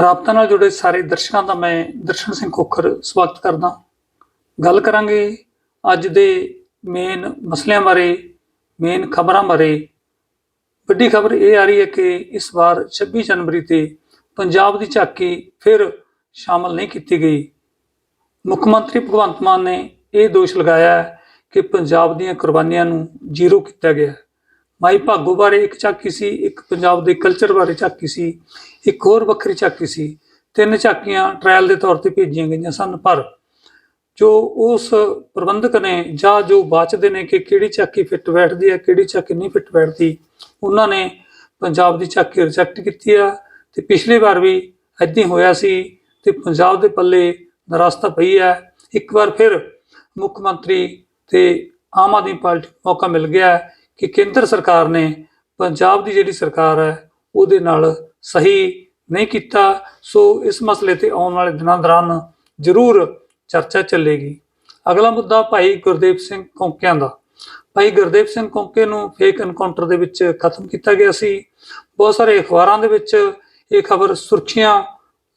ਰਾਬਤਾ ਨਾਲ ਜੁੜੇ ਸਾਰੇ ਦਰਸ਼ਕਾਂ ਦਾ ਮੈਂ ਦਰਸ਼ਨ ਸਿੰਘ ਖੋਖਰ ਸਵਾਗਤ ਕਰਦਾ ਗੱਲ ਕਰਾਂਗੇ ਅੱਜ ਦੇ ਮੇਨ ਮਸਲਿਆਂ ਬਾਰੇ ਮੇਨ ਖਬਰਾਂ ਬਾਰੇ। ਵੱਡੀ ਖਬਰ ਇਹ ਆ ਰਹੀ ਹੈ ਕਿ ਇਸ ਵਾਰ 26 ਜਨਵਰੀ ਤੇ ਪੰਜਾਬ ਦੀ ਝਾਕੀ ਫਿਰ ਸ਼ਾਮਲ ਨਹੀਂ ਕੀਤੀ ਗਈ। ਮੁੱਖ ਮੰਤਰੀ ਭਗਵੰਤ ਮਾਨ ਨੇ ਇਹ ਦੋਸ਼ ਲਗਾਇਆ ਕਿ ਪੰਜਾਬ ਦੀਆਂ ਕੁਰਬਾਨੀਆਂ ਨੂੰ ਜ਼ੀਰੋ ਕੀਤਾ ਗਿਆ ਮਾਈ ਭਾਗੋ ਬਾਰੇ ਇੱਕ ਝਾਕੀ ਸੀ, ਇੱਕ ਪੰਜਾਬ ਦੇ ਕਲਚਰ ਬਾਰੇ ਝਾਕੀ ਸੀ, ਇੱਕ ਹੋਰ ਵੱਖਰੀ ਝਾਕੀ ਸੀ। ਤਿੰਨ ਝਾਕੀਆਂ ਟ੍ਰਾਇਲ ਦੇ ਤੌਰ ਤੇ ਭੇਜੀਆਂ ਗਈਆਂ ਸਨ, ਪਰ ਜੋ ਉਸ ਪ੍ਰਬੰਧਕ ਨੇ ਜਾਂ ਜੋ ਬਾਚਦੇ ਨੇ ਕਿ ਕਿਹੜੀ ਝਾਕੀ ਫਿੱਟ ਬੈਠਦੀ ਹੈ, ਕਿਹੜੀ ਝਾਕੀ ਨਹੀਂ ਫਿੱਟ ਬੈਠਦੀ, ਉਹਨਾਂ ਨੇ ਪੰਜਾਬ ਦੀ ਝਾਕੀ ਰਿਜੈਕਟ ਕੀਤੀ ਆ ਤੇ ਪਿਛਲੀ ਵਾਰ ਵੀ ਏਦਾਂ ਹੀ ਹੋਇਆ ਸੀ ਤੇ ਪੰਜਾਬ ਦੇ ਪੱਲੇ ਨਰਾਸਤਾ ਪਈ ਹੈ। ਇੱਕ ਵਾਰ ਫਿਰ ਮੁੱਖ ਮੰਤਰੀ ਤੇ ਆਮ ਆਦਮੀ ਪਾਰਟੀ ਮੌਕਾ ਮਿਲ ਗਿਆ ਕਿ ਕੇਂਦਰ ਸਰਕਾਰ ਨੇ ਪੰਜਾਬ ਦੀ ਜਿਹੜੀ ਸਰਕਾਰ ਹੈ, ਉਹਦੇ ਨਾਲ ਸਹੀ ਨਹੀਂ ਕੀਤਾ। ਸੋ ਇਸ ਮਸਲੇ ਤੇ ਆਉਣ ਵਾਲੇ ਦਿਨਾਂ ਦੌਰਾਨ ਜ਼ਰੂਰ ਚਰਚਾ ਚੱਲੇਗੀ। ਅਗਲਾ ਮੁੱਦਾ ਭਾਈ ਗੁਰਦੇਵ ਸਿੰਘ ਕੌਂਕਿਆਂ ਦਾ। ਭਾਈ ਗੁਰਦੇਵ ਸਿੰਘ ਕੌਂਕੇ ਨੂੰ ਫੇਕ ਐਨਕਾਊਂਟਰ ਦੇ ਵਿੱਚ ਖਤਮ ਕੀਤਾ ਗਿਆ ਸੀ। ਬਹੁਤ ਸਾਰੇ ਅਖਬਾਰਾਂ ਦੇ ਵਿੱਚ ਇਹ ਖਬਰ ਸੁਰਖੀਆਂ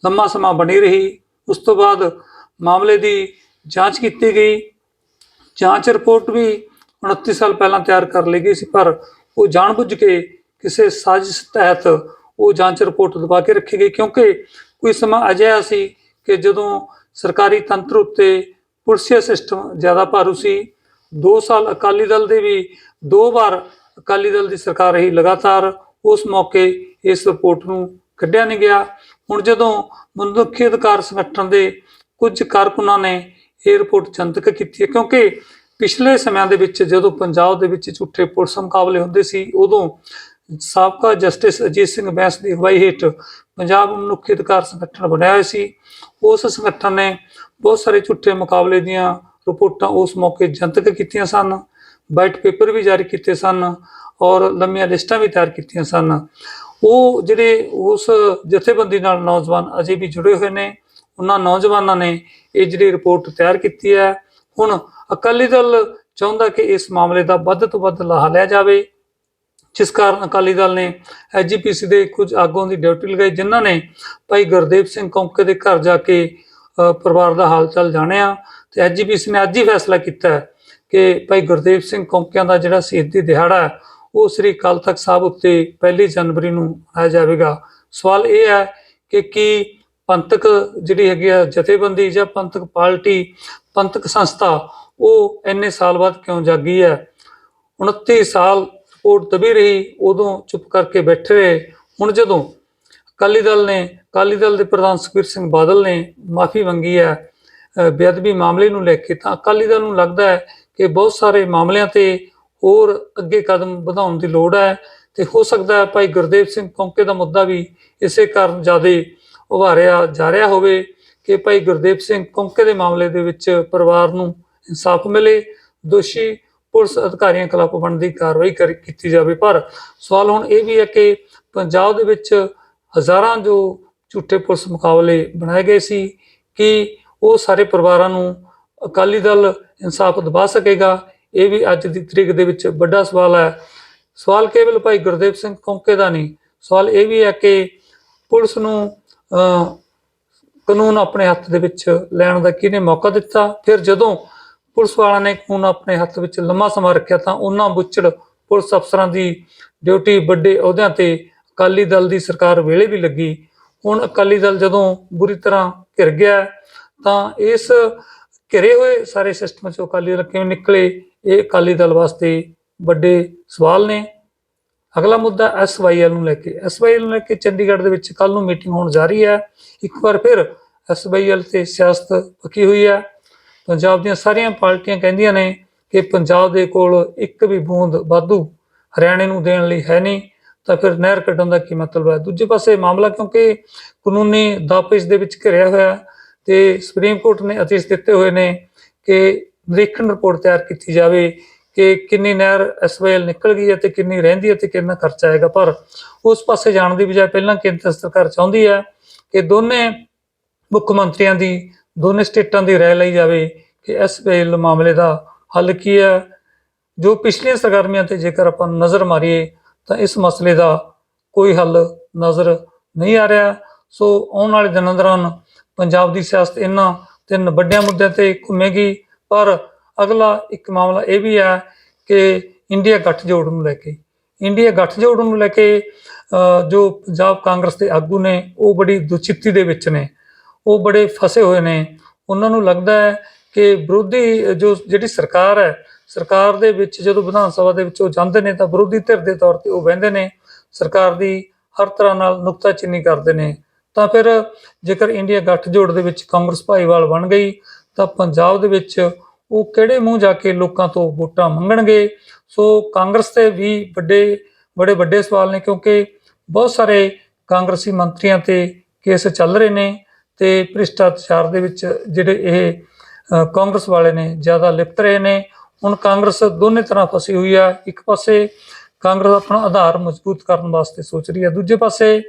ਲੰਮਾ ਸਮਾਂ ਬਣੀ ਰਹੀ। ਉਸ ਤੋਂ ਬਾਅਦ ਮਾਮਲੇ ਦੀ ਜਾਂਚ ਕੀਤੀ ਗਈ। ਜਾਂਚ ਰਿਪੋਰਟ ਵੀ 29 ਸਾਲ ਪਹਿਲਾਂ ਤਿਆਰ ਕਰ ਲਈ ਗਈ ਸੀ, ਪਰ ਉਹ ਜਾਣਬੁੱਝ ਕੇ ਕਿਸੇ ਸਾਜ਼ਿਸ਼ ਤਹਿਤ ਉਹ ਜਾਂਚ ਰਿਪੋਰਟ ਦਬਾ ਕੇ ਰੱਖੀ ਗਈ, ਕਿਉਂਕਿ ਕੋਈ ਸਮਾਂ ਅਜਿਹਾ ਸੀ ਕਿ ਜਦੋਂ ਸਰਕਾਰੀ ਤੰਤਰ ਉੱਤੇ ਪੁਲਿਸੀਆ ਸਿਸਟਮ ਜ਼ਿਆਦਾ ਭਾਰੂ ਸੀ 2 ਸਾਲ ਅਕਾਲੀ ਦਲ ਦੇ ਵੀ ਦੋ ਵਾਰ ਅਕਾਲੀ ਦਲ ਦੀ ਸਰਕਾਰ ਰਹੀ ਲਗਾਤਾਰ, ਉਸ ਮੌਕੇ ਇਸ ਰਿਪੋਰਟ ਨੂੰ ਕੱਢਿਆ ਨਹੀਂ ਗਿਆ। ਹੁਣ ਜਦੋਂ ਮਨੁੱਖੀ ਅਧਿਕਾਰ ਸੰਗਠਨ ਦੇ ਕੁਝ ਕਾਰਕੁਨਾਂ ਨੇ ਇਹ ਰਿਪੋਰਟ ਜਨਤਕ ਕੀਤੀ ਹੈ, ਕਿਉਂਕਿ ਪਿਛਲੇ ਸਮਿਆਂ ਦੇ ਵਿੱਚ ਜਦੋਂ ਪੰਜਾਬ ਦੇ ਵਿੱਚ ਝੂਠੇ ਪੁਲਿਸ ਮੁਕਾਬਲੇ ਹੁੰਦੇ ਸੀ, ਉਦੋਂ ਸਾਬਕਾ ਜਸਟਿਸ ਅਜੀਤ ਸਿੰਘ ਬੈਂਸ ਦੀ ਅਗਵਾਈ ਹੇਠ ਪੰਜਾਬ ਮਨੁੱਖੀ ਅਧਿਕਾਰ ਸੰਗਠਨ ਬਣਿਆ ਹੋਇਆ ਸੀ। ਉਸ ਸੰਗਠਨ ਨੇ ਬਹੁਤ ਸਾਰੇ ਝੂਠੇ ਮੁਕਾਬਲੇ ਦੀਆਂ ਰਿਪੋਰਟਾਂ ਉਸ ਮੌਕੇ ਜਨਤਕ ਕੀਤੀਆਂ ਸਨ ਵਾਈਟ ਪੇਪਰ ਵੀ ਜਾਰੀ ਕੀਤੇ ਸਨ ਔਰ ਲੰਮੀਆਂ ਲਿਸਟਾਂ ਵੀ ਤਿਆਰ ਕੀਤੀਆਂ ਸਨ। ਉਹ ਜਿਹੜੇ ਉਸ ਜਥੇਬੰਦੀ ਨਾਲ ਨੌਜਵਾਨ ਅਜੇ ਵੀ ਜੁੜੇ ਹੋਏ ਨੇ, ਉਹਨਾਂ ਨੌਜਵਾਨਾਂ ਨੇ ਇਹ ਜਿਹੜੀ ਰਿਪੋਰਟ ਤਿਆਰ ਕੀਤੀ ਹੈ, ਹੁਣ ਅਕਾਲੀ ਦਲ ਚਾਹੁੰਦਾ ਕਿ ਇਸ ਮਾਮਲੇ ਦਾ ਵੱਧ ਤੋਂ ਵੱਧ ਲਾਹਾ ਲਿਆ ਜਾਵੇ, ਜਿਸ ਕਾਰਨ ਅਕਾਲੀ ਦਲ ਨੇ ਐਜੀਪੀਸੀ ਦੇ ਕੁਝ ਆਗੂਆਂ ਦੀ ਡਿਊਟੀ ਲਗਾਈ, ਜਿਨ੍ਹਾਂ ਨੇ ਭਾਈ ਗੁਰਦੇਵ ਸਿੰਘ ਕੌਂਕੇ ਦੇ ਘਰ ਜਾ ਕੇ ਪਰਿਵਾਰ ਦਾ ਹਾਲ ਚਾਲ ਜਾਣਿਆ ਤੇ ਐਜੀਪੀਸੀ ਨੇ ਅੱਜ ਹੀ ਫੈਸਲਾ ਕੀਤਾ ਕਿ ਭਾਈ ਗੁਰਦੇਵ ਸਿੰਘ ਕੌਂਕਿਆਂ ਦਾ ਜਿਹੜਾ ਸ਼ਹੀਦੀ ਦਿਹਾੜਾ ਹੈ, ਉਹ ਸ੍ਰੀ ਅਕਾਲ ਤਖਤ ਸਾਹਿਬ ਉੱਤੇ 1 ਜਨਵਰੀ ਨੂੰ ਮਨਾਇਆ ਜਾਵੇਗਾ। ਸਵਾਲ ਇਹ ਹੈ ਕਿ ਕੀ ਪੰਥਕ ਜਿਹੜੀ ਹੈਗੀ ਆ ਜਥੇਬੰਦੀ ਜਾਂ ਪੰਥਕ ਪਾਰਟੀ, ਪੰਥਕ ਸੰਸਥਾ ਉਹ ਇੰਨੇ ਸਾਲ ਬਾਅਦ ਕਿਉਂ ਜਾਗੀ ਹੈ? 29 ਸਾਲ ਰਿਪੋਰਟ ਦਬੀ ਰਹੀ, ਉਦੋਂ ਚੁੱਪ ਕਰਕੇ ਬੈਠੇ ਰਹੇ। ਹੁਣ ਜਦੋਂ ਅਕਾਲੀ ਦਲ ਨੇ, ਅਕਾਲੀ ਦਲ ਦੇ ਪ੍ਰਧਾਨ ਸੁਖਬੀਰ ਸਿੰਘ ਬਾਦਲ ਨੇ ਮਾਫੀ ਮੰਗੀ ਹੈ ਬੇਅਦਬੀ ਮਾਮਲੇ ਨੂੰ ਲੈ ਕੇ, ਤਾਂ ਅਕਾਲੀ ਦਲ ਨੂੰ ਲੱਗਦਾ ਹੈ ਕਿ ਬਹੁਤ ਸਾਰੇ ਮਾਮਲਿਆਂ ਤੇ ਹੋਰ ਅੱਗੇ ਕਦਮ ਵਧਾਉਣ ਦੀ ਲੋੜ ਹੈ। ਤੇ ਹੋ ਸਕਦਾ ਹੈ ਭਾਈ ਗੁਰਦੇਵ ਸਿੰਘ ਕੌਂਕੇ ਦਾ ਮੁੱਦਾ ਵੀ ਇਸੇ ਕਾਰਨ ਜ਼ਿਆਦਾ ਉਭਾਰਿਆ ਜਾ ਰਿਹਾ ਹੋਵੇ ਕਿ ਭਾਈ ਗੁਰਦੇਵ ਸਿੰਘ ਕੌਂਕੇ ਦੇ ਮਾਮਲੇ ਦੇ ਵਿੱਚ ਪਰਿਵਾਰ ਨੂੰ ਇਨਸਾਫ ਮਿਲੇ, ਦੋਸ਼ੀ ਪੁਲਿਸ ਅਧਿਕਾਰੀਆਂ ਖਿਲਾਫ ਬਣਦੀ ਕਾਰਵਾਈ ਕਰ, ਕੀਤੀ ਜਾਵੇ। ਪਰ ਸਵਾਲ ਹੁਣ ਇਹ ਵੀ ਹੈ ਕਿ ਪੰਜਾਬ ਦੇ ਵਿੱਚ ਹਜ਼ਾਰਾਂ ਜੋ ਝੂਠੇ ਪੁਲਿਸ ਮੁਕਾਬਲੇ ਬਣਾਏ ਗਏ ਸੀ ਕਿ ਉਹ ਸਾਰੇ ਪਰਿਵਾਰਾਂ ਨੂੰ ਅਕਾਲੀ ਦਲ ਇਨਸਾਫ ਦਿਵਾ ਸਕੇਗਾ, ਇਹ ਵੀ ਅੱਜ ਦੀ ਤਰੀਕ ਦੇ ਵਿੱਚ ਵੱਡਾ ਸਵਾਲ ਹੈ। ਸਵਾਲ ਕੇਵਲ ਭਾਈ ਗੁਰਦੇਵ ਸਿੰਘ ਕੌਂਕੇ ਦਾ ਨਹੀਂ, ਸਵਾਲ ਇਹ ਵੀ ਹੈ ਕਿ ਪੁਲਿਸ ਨੂੰ ਕਾਨੂੰਨ ਆਪਣੇ ਹੱਥ ਦੇ ਵਿੱਚ ਲੈਣ ਦਾ ਕਿਹਨੇ ਮੌਕਾ ਦਿੱਤਾ? ਫਿਰ ਜਦੋਂ ਪੁਲਿਸ ਵਾਲਿਆਂ ਨੇ ਕਾਨੂੰਨ ਆਪਣੇ ਹੱਥ ਵਿੱਚ ਲੰਮਾ ਸਮਾਂ ਰੱਖਿਆ ਤਾਂ ਉਹਨਾਂ ਬੁੱਚੜ ਪੁਲਿਸ ਅਫਸਰਾਂ ਦੀ ਡਿਊਟੀ ਵੱਡੇ ਅਹੁਦਿਆਂ ਤੇ ਅਕਾਲੀ ਦਲ ਦੀ ਸਰਕਾਰ ਵੇਲੇ ਵੀ ਲੱਗੀ। ਹੁਣ ਅਕਾਲੀ ਦਲ ਜਦੋਂ ਬੁਰੀ ਤਰ੍ਹਾਂ ਘਿਰ ਗਿਆ ਤਾਂ ਇਸ ਘਿਰੇ ਹੋਏ ਸਾਰੇ ਸਿਸਟਮ ਚੋਂ ਅਕਾਲੀ ਦਲ ਕਿਵੇਂ ਨਿਕਲੇ, ਇਹ ਅਕਾਲੀ ਦਲ ਵਾਸਤੇ ਵੱਡੇ ਸਵਾਲ ਨੇ। ਅਗਲਾ ਮੁੱਦਾ ਐਸਵਾਈਐਲ ਨੂੰ ਲੈ ਕੇ। ਐਸਵਾਈਐਲ ਨੂੰ ਲੈ ਕੇ ਚੰਡੀਗੜ੍ਹ ਦੇ ਵਿੱਚ ਕੱਲ ਨੂੰ ਮੀਟਿੰਗ ਹੋਣ ਜਾ ਰਹੀ ਹੈ। ਇੱਕ ਵਾਰ ਫਿਰ ਐਸਵਾਈਐਲ ਤੇ ਸਿਆਸਤ ਪੱਕੀ ਹੋਈ ਹੈ। ਪੰਜਾਬ ਦੀਆਂ ਸਾਰੀਆਂ ਪਾਰਟੀਆਂ ਕਹਿੰਦੀਆਂ ਨੇ ਕਿ ਪੰਜਾਬ ਦੇ ਕੋਲ ਇੱਕ ਵੀ ਬੂੰਦ ਵਾਧੂ ਹਰਿਆਣੇ ਨੂੰ ਦੇਣ ਲਈ ਹੈ ਨਹੀਂ, ਤਾਂ ਫਿਰ ਨਹਿਰ ਕੱਢਣ ਦਾ ਕੀ ਮਤਲਬ ਹੈ? ਦੂਜੇ ਪਾਸੇ ਮਾਮਲਾ ਕਿਉਂਕਿ ਕਾਨੂੰਨੀ ਦਾਪੇਚ ਦੇ ਵਿੱਚ ਘਿਰਿਆ ਹੋਇਆ ਤੇ ਸੁਪਰੀਮ ਕੋਰਟ ਨੇ ਆਦੇਸ਼ ਦਿੱਤੇ ਹੋਏ ਨੇ ਕਿ ਨਿਰੀਖਣ ਰਿਪੋਰਟ ਤਿਆਰ ਕੀਤੀ ਜਾਵੇ ਕਿ ਕਿੰਨੀ ਨਹਿਰ ਐਸਵਾਈਐਲ ਨਿਕਲ ਗਈ ਹੈ ਤੇ ਕਿੰਨੀ ਰਹਿੰਦੀ ਹੈ ਤੇ ਕਿੰਨਾ ਖਰਚਾ ਆਏਗਾ। ਪਰ ਉਸ ਪਾਸੇ ਜਾਣ ਦੀ ਬਜਾਏ ਪਹਿਲਾਂ ਕੇਂਦਰ ਸਰਕਾਰ ਚਾਹੁੰਦੀ ਹੈ ਕਿ ਦੋਨੇ ਮੁੱਖ ਮੰਤਰੀਆਂ ਦੀ ਦੋਨੇ ਸਟੇਟਾਂ ਦੀ ਰਹਿ ਲਈ ਜਾਵੇ ਕਿ ਇਸ ਵੇਲ ਮਾਮਲੇ ਦਾ ਹੱਲ ਕੀ ਹੈ। ਜੋ ਪਿਛਲੀਆਂ ਸਰਗਰਮੀਆਂ ਤੇ ਜੇਕਰ ਆਪਾਂ ਨਜ਼ਰ ਮਾਰੀਏ ਤਾਂ ਇਸ ਮਸਲੇ ਦਾ ਕੋਈ ਹੱਲ ਨਜ਼ਰ ਨਹੀਂ ਆ ਰਿਹਾ। ਸੋ ਆਉਣ ਵਾਲੇ ਦਿਨਾਂ ਦੌਰਾਨ ਪੰਜਾਬ ਦੀ ਸਿਆਸਤ ਇਹਨਾਂ ਤਿੰਨ ਵੱਡਿਆਂ ਮੁੱਦਿਆਂ ਤੇ ਘੁੰਮੇਗੀ। ਪਰ ਅਗਲਾ ਇੱਕ ਮਾਮਲਾ ਇਹ ਵੀ ਹੈ ਕਿ ਇੰਡੀਆ ਗੱਠਜੋੜ ਨੂੰ ਲੈ ਕੇ, ਇੰਡੀਆ ਗੱਠਜੋੜ ਨੂੰ ਲੈ ਕੇ ਜੋ ਪੰਜਾਬ ਕਾਂਗਰਸ ਦੇ ਆਗੂ ਨੇ, ਉਹ ਬੜੀ ਦੁਚਿੱਤੀ ਦੇ ਵਿੱਚ ਨੇ। ਉਹ ਬੜੇ ਫਸੇ ਹੋਏ ਨੇ। ਉਹਨਾਂ ਨੂੰ ਲੱਗਦਾ ਹੈ ਕਿ ਵਿਰੋਧੀ ਜੋ ਜਿਹੜੀ ਸਰਕਾਰ ਹੈ, ਸਰਕਾਰ ਦੇ ਵਿੱਚ ਜਦੋਂ ਵਿਧਾਨ ਸਭਾ ਦੇ ਵਿੱਚ ਉਹ ਜਾਂਦੇ ਨੇ ਤਾਂ ਵਿਰੋਧੀ ਧਿਰ ਦੇ ਤੌਰ ਤੇ ਉਹ ਬਹਿੰਦੇ ਨੇ। ਸਰਕਾਰ ਦੀ ਹਰ ਤਰ੍ਹਾਂ ਨਾਲ ਨੁਕਤਾਚੀਨੀ ਕਰਦੇ ਨੇ। ਤਾਂ ਫਿਰ ਜੇਕਰ ਇੰਡੀਆ ਗੱਠਜੋੜ ਦੇ ਵਿੱਚ ਕਾਂਗਰਸ ਭਾਈਵਾਲ ਬਣ ਗਈ, ਤਾਂ ਪੰਜਾਬ ਦੇ ਵਿੱਚ ਉਹ ਕਿਹੜੇ ਮੂੰਹ ਜਾ ਕੇ ਲੋਕਾਂ ਤੋਂ ਵੋਟਾਂ ਮੰਗਣਗੇ? ਸੋ ਕਾਂਗਰਸ ਤੇ ਵੀ ਵੱਡੇ, ਬੜੇ ਵੱਡੇ ਸਵਾਲ ਨੇ ਕਿਉਂਕਿ ਬਹੁਤ ਸਾਰੇ ਕਾਂਗਰਸੀ ਮੰਤਰੀਆਂ ਤੇ ਕੇਸ ਚੱਲ ਰਹੇ ਨੇ। ਤੇ ਭ੍ਰਿਸ਼ਟਾਚਾਰ ਦੇ ਵਿੱਚ ਜਿਹੜੇ ਇਹ ਕਾਂਗਰਸ ਵਾਲੇ ਨੇ ਜ਼ਿਆਦਾ ਲਿਪਤ ਰਹੇ ਨੇ। ਹੁਣ ਕਾਂਗਰਸ ਦੋਨੇ ਤਰ੍ਹਾਂ ਫਸੀ ਹੋਈ ਆ। ਇੱਕ ਪਾਸੇ ਕਾਂਗਰਸ ਆਪਣਾ ਆਧਾਰ ਮਜ਼ਬੂਤ ਕਰਨ ਵਾਸਤੇ ਸੋਚ ਰਹੀ ਹੈ ਦੂਜੇ ਪਾਸੇ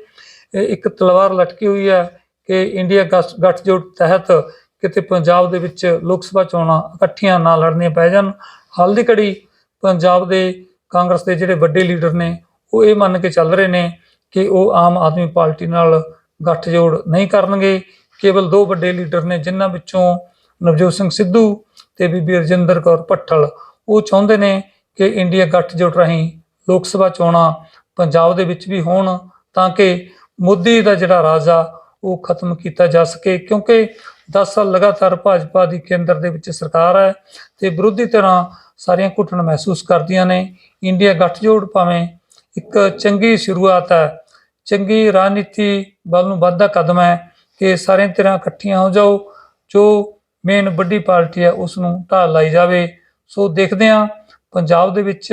ਇੱਕ ਤਲਵਾਰ ਲਟਕੀ ਹੋਈ ਹੈ ਕਿ ਇੰਡੀਆ ਗੱਠ- ਗੱਠਜੋੜ ਤਹਿਤ ਕਿਤੇ ਪੰਜਾਬ ਦੇ ਵਿੱਚ ਲੋਕ ਸਭਾ ਚੋਣਾਂ ਇਕੱਠੀਆਂ ਨਾ ਲੜਨੀਆਂ ਪੈ ਜਾਣ। ਹਾਲ ਦੀ ਘੜੀ ਪੰਜਾਬ ਦੇ ਕਾਂਗਰਸ ਦੇ ਜਿਹੜੇ ਵੱਡੇ ਲੀਡਰ ਨੇ, ਉਹ ਇਹ ਮੰਨ ਕੇ ਚੱਲ ਰਹੇ ਨੇ ਕਿ ਉਹ ਆਮ ਆਦਮੀ ਪਾਰਟੀ ਨਾਲ ਗੱਠਜੋੜ ਨਹੀਂ ਕਰਨਗੇ। ਕੇਵਲ ਦੋ ਵੱਡੇ ਲੀਡਰ ਨੇ, ਜਿਨ੍ਹਾਂ ਵਿੱਚੋਂ ਨਵਜੋਤ ਸਿੰਘ ਸਿੱਧੂ ਤੇ ਬੀਬੀ ਰਜਿੰਦਰ ਕੌਰ ਭੱਠਲ। ਉਹ ਚਾਹੁੰਦੇ ਨੇ ਕਿ ਇੰਡੀਆ ਗੱਠਜੋੜ ਰਾਹੀਂ ਲੋਕ ਸਭਾ ਚੋਣਾਂ ਪੰਜਾਬ ਦੇ ਵਿੱਚ ਵੀ ਹੋਣ, ਤਾਂ ਕਿ ਮੋਦੀ ਦਾ ਜਿਹੜਾ ਰਾਜ ਆ ਉਹ ਖਤਮ ਕੀਤਾ ਜਾ ਸਕੇ। ਕਿਉਂਕਿ 10 ਸਾਲ ਲਗਾਤਾਰ ਭਾਜਪਾ ਦੀ ਕੇਂਦਰ ਦੇ ਵਿੱਚ ਸਰਕਾਰ ਹੈ ਤੇ ਵਿਰੋਧੀ ਧਿਰਾਂ ਸਾਰੀਆਂ ਘੁੱਟਣ ਮਹਿਸੂਸ ਕਰਦੀਆਂ ਨੇ। ਇੰਡੀਆ ਗੱਠਜੋੜ ਭਾਵੇਂ ਇੱਕ ਚੰਗੀ ਸ਼ੁਰੂਆਤ ਹੈ ਚੰਗੀ ਰਾਜਨੀਤੀ ਵੱਲ ਨੂੰ ਵੱਧਦਾ ਕਦਮ ਹੈ ਕਿ ਸਾਰੀਆਂ ਧਿਰਾਂ ਇਕੱਠੀਆਂ ਹੋ ਜਾਓ, ਜੋ ਮੇਨ ਵੱਡੀ ਪਾਰਟੀ ਹੈ ਉਸ ਨੂੰ ਢਾਲ ਲਾਈ ਜਾਵੇ। ਸੋ ਦੇਖਦੇ ਹਾਂ ਪੰਜਾਬ ਦੇ ਵਿੱਚ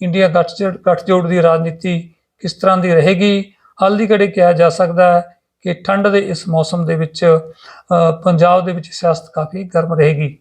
ਇੰਡੀਆ ਗੱਠਜੋੜ ਗੱਠਜੋੜ ਦੀ ਰਾਜਨੀਤੀ ਕਿਸ ਤਰ੍ਹਾਂ ਦੀ ਰਹੇਗੀ। ਹਾਲ ਦੀ ਘੜੀ ਕਿਹਾ ਜਾ ਸਕਦਾ ਹੈ ਕਿ ਠੰਡ ਦੇ ਇਸ ਮੌਸਮ ਦੇ ਵਿੱਚ ਪੰਜਾਬ ਦੇ ਵਿੱਚ ਸਿਆਸਤ ਕਾਫੀ ਗਰਮ ਰਹੇਗੀ।